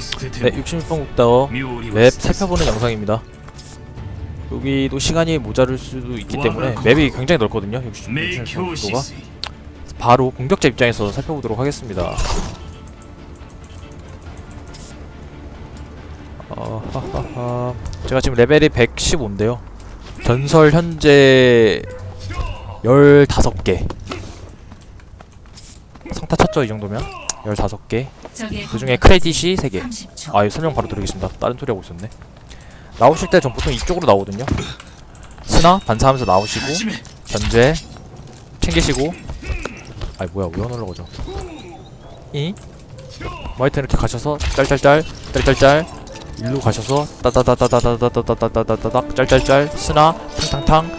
네, 66번 국다어 맵 살펴보는 영상입니다. 여기도 시간이 모자랄 수도 있기 때문에 맵이 굉장히 넓거든요. 66번 국도가 바로 공격자 입장에서 살펴보도록 하겠습니다. 어. 제가 지금 레벨이 115인데요. 전설 현재 15개. 성타 쳤죠, 이 정도면? 15개. 그 중에 크레딧이 3개. 아, 이 설명 바로 드리겠습니다. 다른 소리 하고 있었네. 나오실 때 전 보통 이쪽으로 나오거든요. 스나 반사하면서 나오시고 견제 챙기시고. 아이 뭐야 왜안 올라가죠? 이 마이트 이렇게 가셔서 짤짤짤 짤짤짤 일로 가셔서 따다다다다다다다다다다닥 짤짤짤 스나 탕탕탕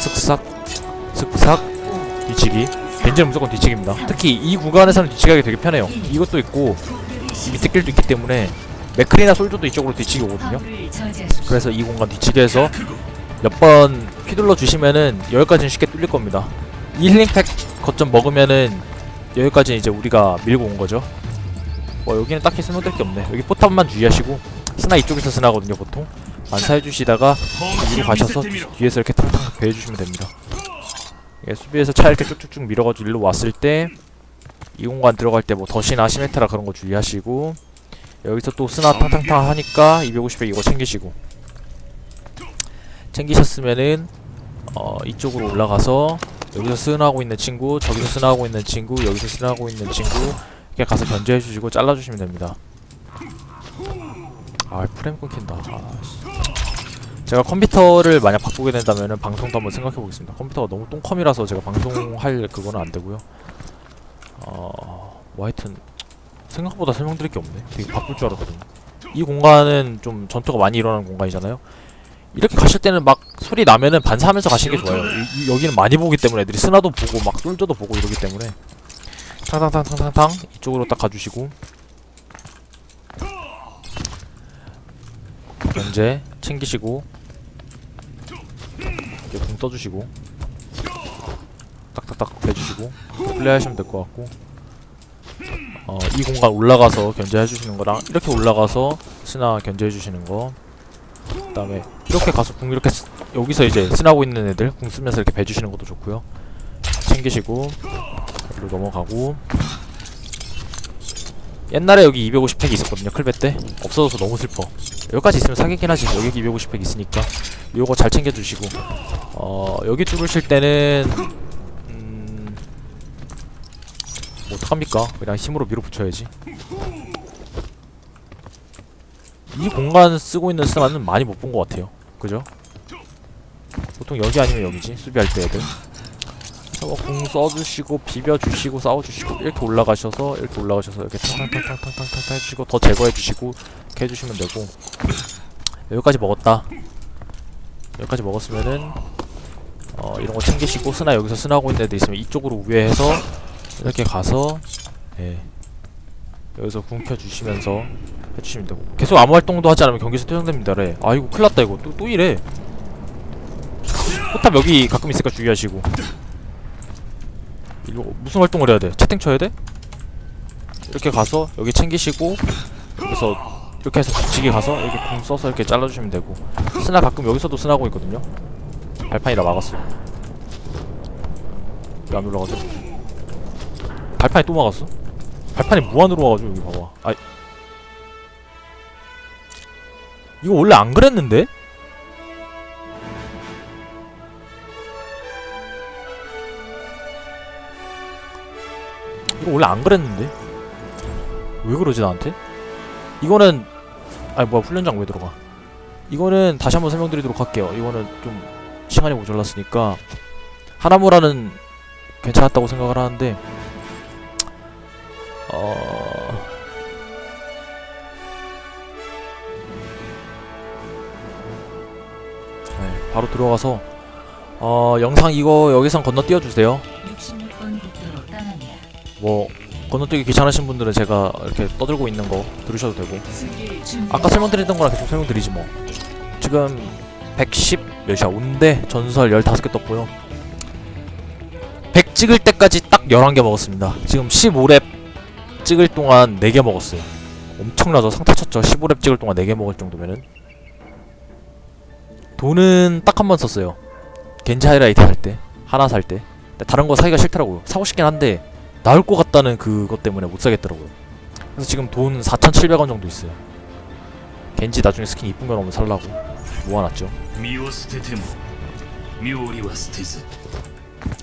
슥삭 슥삭 뒤치기 벤지는 무조건 뒤치기입니다. 특히 이 구간에서는 뒤치기하기 되게 편해요. 이것도 있고 이 밑에 길도 있기 때문에 맥크리나 솔저도 이쪽으로 뒤치기 오거든요. 그래서 이 공간 뒤치기해서 몇 번 휘둘러 주시면은 여기까지는 쉽게 뚫릴 겁니다. 이 힐링팩 거점 먹으면은 여기까지 이제 우리가 밀고 온 거죠. 뭐 여기는 딱히 설명드릴 게 없네. 여기 포탑만 주의하시고 스나 이쪽에서 스나거든요 보통. 만사해 주시다가 위로 가셔서 뒤, 뒤에서 이렇게 탕탕 배해주시면 됩니다. 예, 수비에서 차 이렇게 쭉쭉쭉 밀어가지고 일로 왔을 때 이 공간 들어갈 때뭐 덫이나 시메트라 그런 거 주의하시고 여기서 또 스나 탕탕탕 하니까 250에 이거 챙기시고. 챙기셨으면은 어 이쪽으로 올라가서 여기서 스나하고 있는 친구 저기서 스나하고 있는 친구 여기서 스나하고 있는 친구 이렇게 가서 견제해 주시고 잘라 주시면 됩니다. 아 프레임 끊긴다. 아씨 제가 컴퓨터를 만약 바꾸게 된다면은 방송도 한번 생각해 보겠습니다. 컴퓨터가 너무 똥컴이라서 제가 방송할 그거는 안 되고요. 어 뭐 하여튼 생각보다 설명드릴 게 없네. 되게 바꿀 줄 알았거든요. 이 공간은 좀 전투가 많이 일어나는 공간이잖아요. 이렇게 가실 때는 막 소리 나면은 반사하면서 가시는 게 좋아요. 이- 이- 여기는 많이 보기 때문에 애들이 스나도 보고 막 솔저도 보고 이러기 때문에. 탕탕탕탕탕탕. 이쪽으로 딱 가주시고. 견제 챙기시고 이렇게 공 떠주시고 딱딱딱 대주시고 플레이하시면 될 것 같고 어, 이 공간 올라가서 견제해 주시는 거랑 이렇게 올라가서 스나 견제해 주시는 거 그 다음에 이렇게 가서 궁 이렇게 쓰, 여기서 이제 스나고 있는 애들 궁 쓰면서 이렇게 배주시는 것도 좋고요. 챙기시고 여기로 넘어가고. 옛날에 여기 250팩이 있었거든요 클베 때. 없어져서 너무 슬퍼. 여기까지 있으면 사기긴 하지 여기 250팩 있으니까 요거 잘 챙겨주시고 어 여기 뚫으실 때는 음... 뭐 어떡합니까 그냥 힘으로 밀어붙여야지 이 공간 쓰고 있는 스나는 많이 못 본 것 같아요. 그죠? 보통 여기 아니면 여기지 수비할 때 애들. 공 써주시고 비벼주시고 싸워주시고 이렇게 올라가셔서 이렇게 올라가셔서 이렇게 탕탕탕탕탕탕탕 해주시고 더 제거해주시고 이렇게 해주시면 되고 여기까지 먹었다. 여기까지 먹었으면은 어 이런 거 챙기시고 스나 여기서 스나하고 있는 애들 있으면 이쪽으로 우회해서 이렇게 가서 예. 여기서 궁 켜 주시면서 해주시면 되고 계속 아무 활동도 하지 않으면 경기에서 퇴장됩니다래. 아이고 큰일났다 이거. 또, 또 이래. 포탑 여기 가끔 있으니까 주의하시고. 이거 무슨 활동을 해야 돼? 채팅 쳐야 돼? 이렇게 가서 여기 챙기시고 그래서 이렇게 해서 붙이기 가서 여기 공 써서 이렇게 잘라주시면 되고 스나 가끔 여기서도 스나고 있거든요 발판이라 막았어 왜안 올라가죠? 발판이 또 막았어? 발판이 무한으로 와가지고 여기 봐봐 아 이거 원래 안 그랬는데? 이거 원래 안 그랬는데? 왜 그러지 나한테? 이거는 아니 뭐야 훈련장 왜 들어가? 이거는 다시 한번 설명드리도록 할게요. 이거는 좀 시간이 모자랐으니까 하나무라는 괜찮았다고 생각을 하는데 어 네, 바로 들어가서 어 영상 이거 여기선 건너뛰어 주세요. 66번 국도로 떠납니다. 뭐 건너뛰기 귀찮으신 분들은 제가 이렇게 떠들고 있는 거 들으셔도 되고. 아까 설명드렸던 거랑 계속 설명드리지 뭐. 지금 110 몇이야? 온대. 전설 15개 떴고요. 100 찍을 때까지 딱 11개 먹었습니다. 지금 15랩 찍을 동안 4개 먹었어요. 엄청나죠? 상타 쳤죠? 15렙 찍을 동안 4개 먹을 정도면은. 돈은 딱 한 번 썼어요. 겐지 하이라이트 할 때 하나 살 때. 다른 거 사기가 싫더라고요. 사고 싶긴 한데 나올 것 같다는 그것 때문에 못 사겠더라고요. 그래서 지금 돈 4,700원 정도 있어요. 겐지 나중에 스킨 이쁜 거 나오면 살라고 모아놨죠.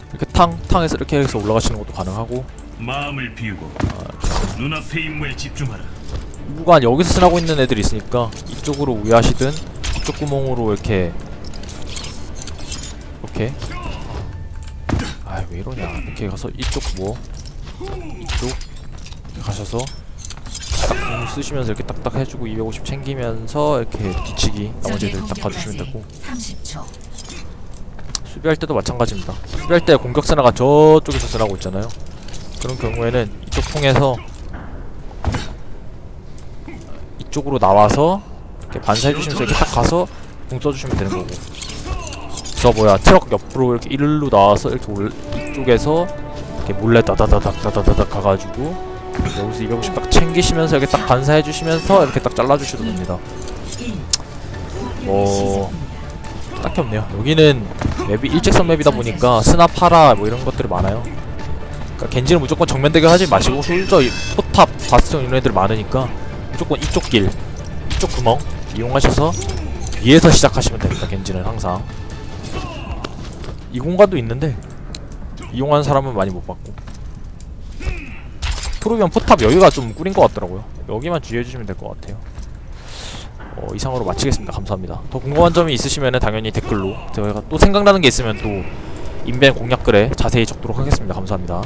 이렇게 탕, 탕에서 이렇게 해서 올라가시는 것도 가능하고 마음을 비우고 아, 눈앞의 임무에 집중하라. 무관 여기서 쓰라고 있는 애들이 있으니까 이쪽으로 우회하시든 이쪽 구멍으로 이렇게 이렇게 아왜 이러냐 이렇게 가서 이쪽 뭐 이쪽 가셔서 딱 공을 쓰시면서 이렇게 딱딱 해주고 250 챙기면서 이렇게 뒤치기 나머지 애들 딱 봐주시면 되고 30초. 수비할 때도 마찬가지입니다. 수비할 때 공격 세나가 저쪽에서 쓰라고 있잖아요. 그런 경우에는 이쪽 통해서 이쪽으로 나와서 이렇게 반사해주시면서 이렇게 딱 가서 공 써주시면 되는 거고. 저 뭐야 트럭 옆으로 이렇게 일로 나와서 이렇게 올 이쪽에서 이렇게 몰래 다다다닥 다다다닥 가가지고 여기서 250 딱 챙기시면서 이렇게 딱 반사해 주시면서 이렇게 딱 잘라 주셔도 됩니다. 뭐 딱히 없네요. 여기는 맵이 일직선 맵이다 보니까 스나 파라 뭐 이런 것들이 많아요. 그러니까 겐지는 무조건 정면 대결하지 마시고 솔저 이- 포탑 바스tion 이런 애들 많으니까 무조건 이쪽 길 이쪽 구멍 이용하셔서 위에서 시작하시면 됩니다. 겐지는 항상 이 공간도 있는데 이용하는 사람은 많이 못 봤고 프로비언 포탑 여기가 좀 꾸린 것 같더라고요. 여기만 주의해주시면 될 것 같아요. 어, 이상으로 마치겠습니다. 감사합니다. 더 궁금한 점이 있으시면 당연히 댓글로 제가 또 생각나는 게 있으면 또 인벤 공략글에 자세히 적도록 하겠습니다. 감사합니다.